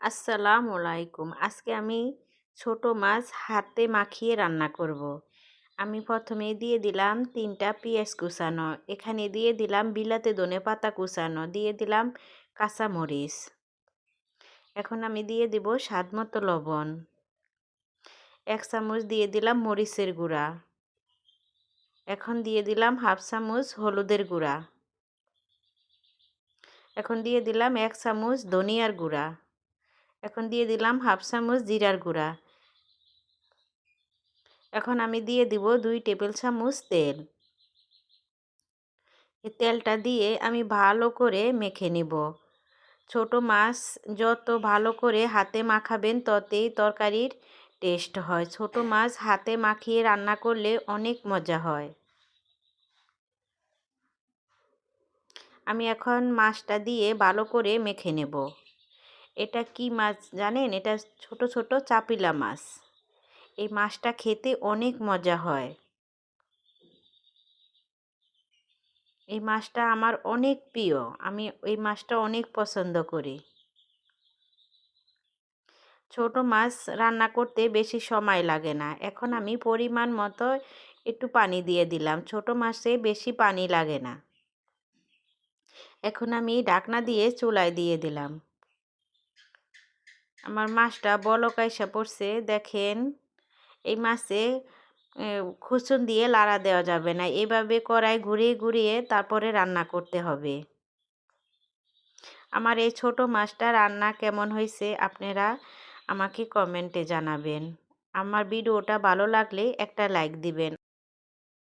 আসসালামু আলাইকুম। আজকে আমি ছোট মাছ হাতে মাখিয়ে রান্না করব। আমি প্রথমে দিয়ে দিলাম তিনটা পেঁয়াজ কুচানো। এখানে দিয়ে দিলাম বিলাতে ধনে পাতা কুচানো। দিয়ে দিলাম কাঁচামরিচ। এখন আমি দিয়ে দিব স্বাদ মতো লবণ। এক চামচ দিয়ে দিলাম মরিচের গুঁড়া। এখন দিয়ে দিলাম হাফ চামচ হলুদের গুঁড়া। এখন দিয়ে দিলাম এক চামচ ধনিয়ার গুঁড়া। এখন দিয়ে দিলাম হাফ চামচ জিরার গুঁড়া। এখন আমি দিয়ে দিব দুই টেবিল চামচ তেল। এই তেলটা দিয়ে আমি ভালো করে মেখে নিব। ছোট মাছ যত ভালো করে হাতে মাখাবেন ততেই তরকারির টেস্ট হয়। ছোট মাছ হাতে মাখিয়ে রান্না করলে অনেক মজা হয়। আমি এখন মাছটা দিয়ে ভালো করে মেখে নেব। এটা কি মাছ জানেন? এটা ছোট ছোট চাপিলা মাছ। এই মাছটা খেতে অনেক মজা হয়। এই মাছটা আমার অনেক প্রিয়। আমি এই মাছটা অনেক পছন্দ করি। ছোট মাছ রান্না করতে বেশি সময় লাগে না। এখন আমি পরিমাণ মতো একটু পানি দিয়ে দিলাম। ছোট মাছে বেশি পানি লাগে না। এখন আমি ডাকনা দিয়ে চুলায় দিয়ে দিলাম। আমার মাছটা বলক আইসা পড়ছে, দেখেন। এই মাছে খুচুন দিয়ে লাড়া দেওয়া যাবে না। এভাবে কড়াই ঘুরিয়ে ঘুরিয়ে তারপরে রান্না করতে হবে। আমার এই ছোট মাছটা রান্না কেমন হয়েছে আপনারা আমাকে কমেন্টে জানাবেন। আমার ভিডিওটা ভালো লাগলে একটা লাইক দিবেন।